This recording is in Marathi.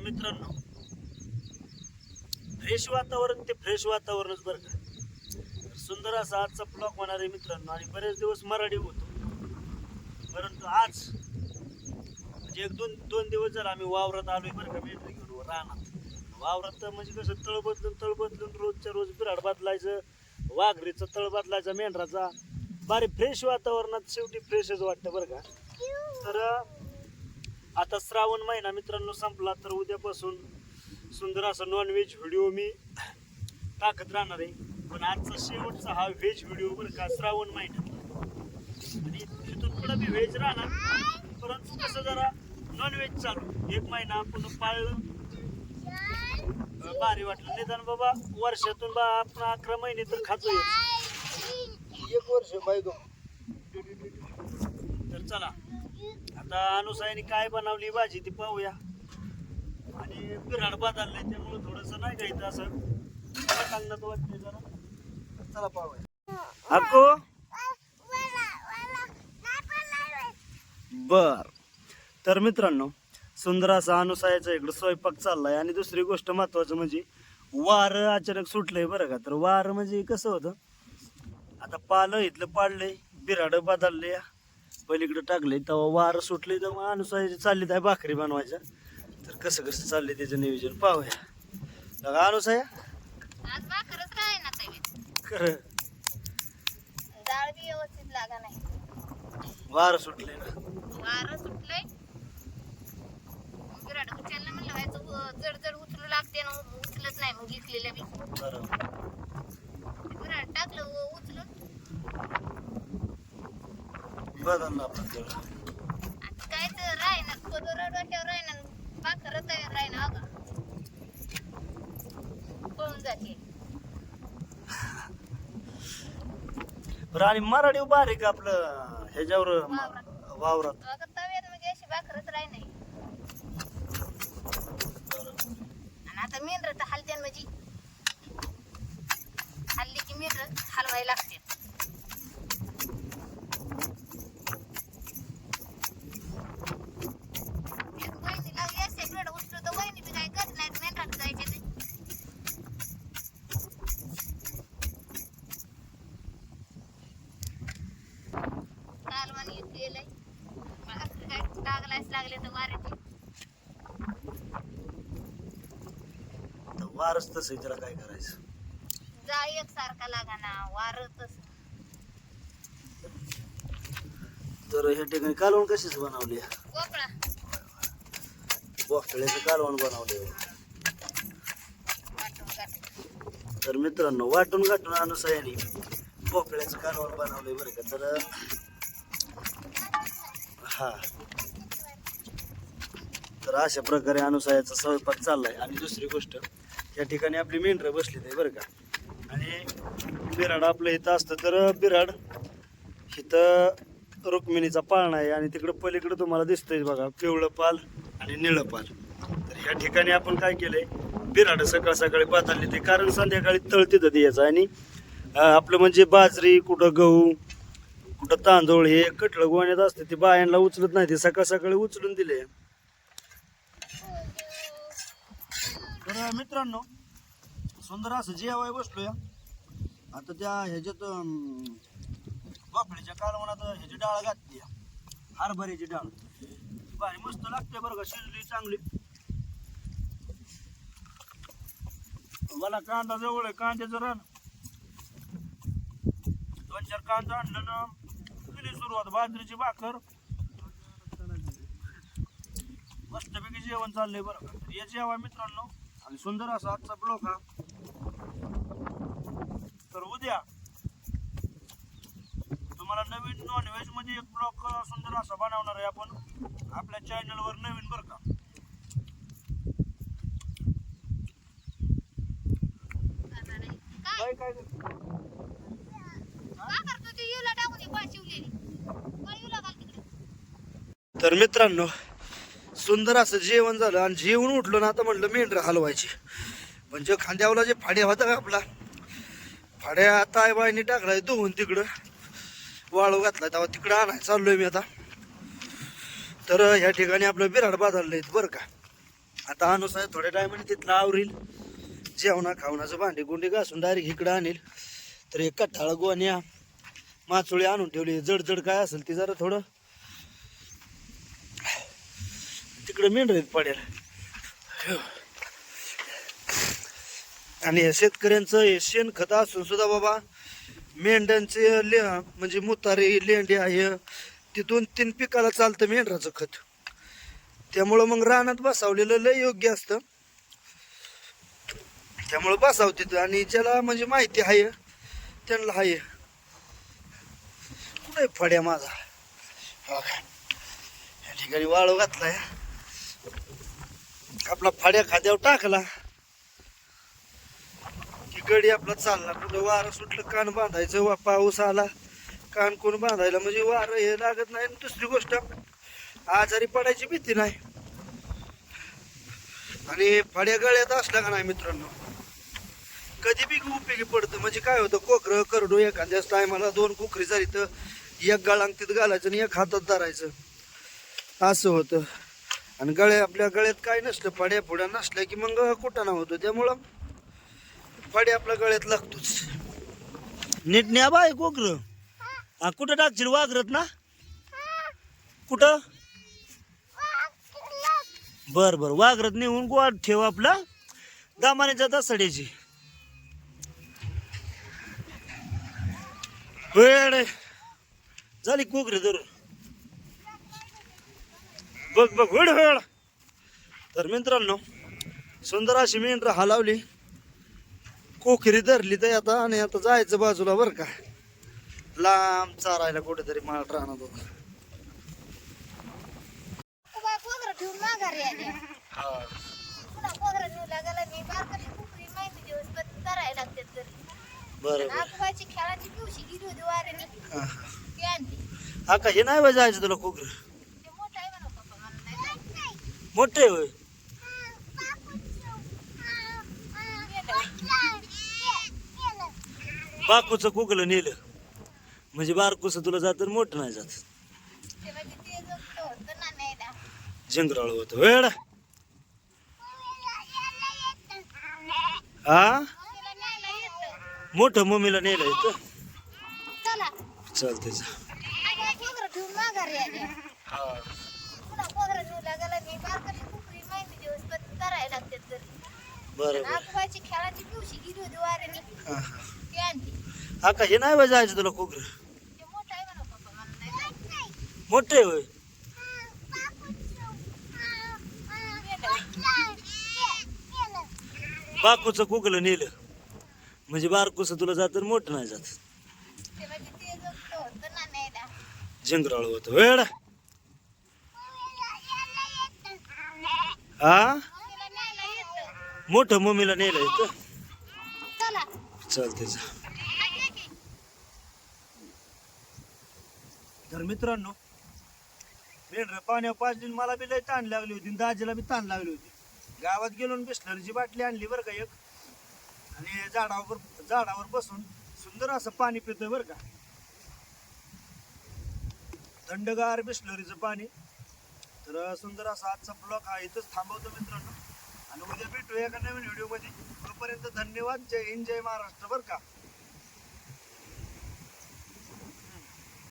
मित्रांनो फ्रेश वातावरण ते फ्रेश वातावरणच बरं का. सुंदर असा आजचा ब्लॉक होणार आहे मित्रांनो आणि बरेच दिवस मराठी होतो. परंतु आज म्हणजे एक दोन दोन दिवस जर आम्ही वावरात आलोय बरं का मेंढरी घेऊन राहणार वावरात तर म्हणजे कसं तळ बदलून तळ बदलून रोजच्या रोज बिराड बदलायचं वाघरीचं तळ बदलायचा मेंढराचा. बारी फ्रेश वातावरणात शेवटी फ्रेशच वाटतं बरं का. तर आता श्रावण महिना मित्रांनो संपला तर उद्यापासून सुंदर असा नॉनव्हेज व्हिडिओ मी टाकत राहणार आहे. पण आजचा शेवटचा हा व्हेज व्हिडिओ बरं का श्रावण महिन्यात आणि तिथून पुढे मी व्हेज राहणार. परंतु कसं जरा नॉनव्हेज चालू. एक महिना आपण पाळलं. भारी वाटलं. निदान बाबा वर्षातून बा आपण अकरा महिने तर खातोय. एक वर्ष बायको तर चला. आता अनुसायाने काय बनवली भाजी ती पाहूया. आणि बिराड बदललंय त्यामुळे थोडस नाही का इथं असं सांगण्यात वाटतंय जरा. चला पाहूया. अक्को? बर. तर मित्रांनो सुंदर असा अनुसायाचा इकडं स्वयंपाक चाललाय आणि दुसरी गोष्ट महत्वाचं म्हणजे वार अचानक सुटलंय बरं का. तर वार म्हणजे कसं होतं? आता पालं इथलं पाडलंय बिराड बदलले पलीकडे टाकले तेव्हा वार सुटले तेव्हा अनुसायाची चालली आहे भाकरी बनवायच्या तर कसं कसं चाललंय त्याचं नियोजन पाहूया. अनुसाया. खरं. वार सुटले ना. वारं सुटलंय. विराट उचललं म्हणलं व्हायचं उ- जड जड उचलू लागते ना उचलत नाही मग इकलेल्या बी. बरोबर. टाकलं उचलून. आपण आता काय तर राहिना पदर डोक्यावर राहिना भाकर तयार राहिना अगं पळून जाते. बरं आणि मराठी बारीक आपलं ह्याच्यावर वावरात. वावरात. अगं लागले तर वाऱ्याचे तर वारच तसं त्याला काय करायचं? जा एक सारखा लागा ना वारतच तर ह्या ठिकाणी कालवण कशीच बनवली? गोपळा वाकड्याचं कालवण बनवले तर मित्रांनो वाटून गाठून अनुसयाने भोपळ्याचं कालवण बनवलंय बरं का तर हा. तर अशा प्रकारे अनुसायाचा स्वयंपाक चाललाय. आणि दुसरी गोष्ट या ठिकाणी आपली मेंढरं बसली आहे बरं का. आणि बिराड आपलं इथं असतं तर बिराड इथं रुक्मिणीचा पाळणा आहे. आणि तिकडं पलीकडं तुम्हाला दिसतंय बघा पिवळं पाल आणि निळं पाल. तर या ठिकाणी आपण काय केलंय बिराड सकाळ सकाळी पाताळली ते कारण संध्याकाळी तळ तिथं द्यायचं. आणि आपलं म्हणजे बाजरी कुठं गहू कुठं तांदूळ हे कटलं गोण्यात असते ते बायांना उचलत नाही ते सकाळ सकाळी उचलून दिले तर मित्रांनो सुंदर असं जेवाय बसलोय. आता त्या ह्याच्यात बापडीच्या कालवणात ह्याची डाळ घातली हरभऱ्याची डाळ. भारी मस्त लागते बरं का शिजली चांगली. मला कांदा जवळ आहे कांद्याचं रान. दोन चार कांदा आणलं ना केली सुरुवात बाजरीची भाकर. मस्तपैकी जेवण चाललंय बरं का. या जेवा मित्रांनो. आणि सुंदर असा आजचा ब्लॉग हा. तर उद्या तुम्हाला नवीन नॉनव्हेजमध्ये एक ब्लॉग सुंदर असा बनवणार आहे आपण. आपल्या चॅनल वर नवीन बरं का. काय काय? तर मित्रांनो सुंदर असं जेवण झालं आणि जेवण उठलो ना आता म्हटलं मेंढर हलवायची. म्हणजे खांद्यावला जे फाड्या होता का आपला फाड्या तायबाईने टाकलाय धुवून तिकडं. वाळू घातलाय तेव्हा तिकडं आणाय चाललोय मी आता. तर ह्या ठिकाणी आपलं बिराड बाजारलं बरं का. आता अनुसार आहे थोड्या टायमाने तिथलं आवरील. जेवणा खावणाचं भांडी गुंडी घासून डायरेक्ट इकडं आणील. तर एक कठ्ठाळ गोण्या माचोळी आणून ठेवली. जड जड काय असेल ते जरा थोडं. तिकडे मेंढरीत पडेल. आणि शेतकऱ्यांचं हे शेणखत असून सुद्धा बाबा मेंढ्यांचे ले म्हणजे मुतारे लेंडे आहे. ते दोन तीन पिकाला चालतं मेंढराचं खत. त्यामुळं मग रानात बसावलेलं लय योग्य असतं. त्यामुळं बसाव तिथं. आणि ज्याला म्हणजे माहिती आहे त्यांना आहे. कुठे फड्या माझा? हो या ठिकाणी वाळू घातलाय. आपला फाड्या खाद्यावर टाकला. की गडी आपला चालला. कुठं वारं सुटलं कान बांधायचं वा पाऊस आला. कान कोण बांधायला? म्हणजे वारं हे लागत नाही आणि दुसरी गोष्ट आजारी पडायची भीती नाही. आणि फाड्या गळ्यात असल्या का नाही मित्रांनो? कधी बी उपयोगी पडतं. म्हणजे काय होतं कोकरं करडो एखाद्याच टायमाला दोन कोकरी झाली तर एक गळांगतीत घालायचं आणि एक हातात धरायचं. असं होतं. आणि गळे आपल्या गळ्यात काय नसलं पाड्या पुढ्या नसल्या की मग कुटाणा होतो. त्यामुळं फाडी आपल्या गळ्यात लागतोच. नीट न्या बाय कोकर. हा कुठं टाकशील? वागरत ना? कुठं? बर बर. वागरत नेऊन गोड ठेव आपला. दामानेच्या दसड्याची. वेळ झाली कोकरी धरून. बघ बघ वेळ वेळ तर मित्रांनो सुंदर अशी मेंढर हलावली. कोकरी धरली तर आता आणि आता जायचं बाजूला बरं का. लांब चारायला कुठेतरी माळ राहणार होता. उभा कोगरा ठेवून माघारी आल्या पुन्हा कोगरा नेऊ लागला मी बारकाशी कुकरी माहिती दिवस पण करायला लागतात घरी. बरं आजोबाची खेळाची पिवशी गेली होती वाऱ्याने बरं ती आणली. हा का हे नाही जायचं तुला कोकर ते मोठं आहे म्हणा पप्पा मला नाही जायचं. मोठे होय. बाकूचं कोकलं नेलं. म्हणजे बारकूचं तुला जात मोठं नाही जात. जंगराळ होत. वेळ हा येतं. मोठं मम्मीला नेलं इथं. चला. चालतंय जा. बरं बरं आजोबाची खेळाची पिवशी हा, हा. ती आणली. हा हे नाही बा जायचं तुला कोकर ते मोठं आहे म्हणा पप्पा मला नाही जायचं. मोठे होय. बाकूचं कोकलं नेलं. म्हणजे बारकूचं तुला जात मोठं नाही जात. ते म्हणजे ते होतं ना न्यायला. जंगराळ होत. वेळ हा येतं. मोठं मम्मीला नेलं इथं. चला. चालतंय जा. तर मित्रांनो मेंढर पाण्यावर पाजली आणि मला बी लय ताण लागली होती आणि दाजीला बी ताण लागली होती. गावात गेलो बिस्लरीची बाटली आणली बरं का एक. आणि झाडावर झाडावर बसून सुंदर असं पाणी पितोय बरं का. थंडगार बिस्लरीचं पाणी. तर सुंदर असा आजचा ब्लॉग हा इथंच थांबवतो मित्रांनो. आणि उद्या भेटूया एका नवीन व्हिडिओमध्ये. तोपर्यंत धन्यवाद. जय हिंद जय महाराष्ट्र. बरं का?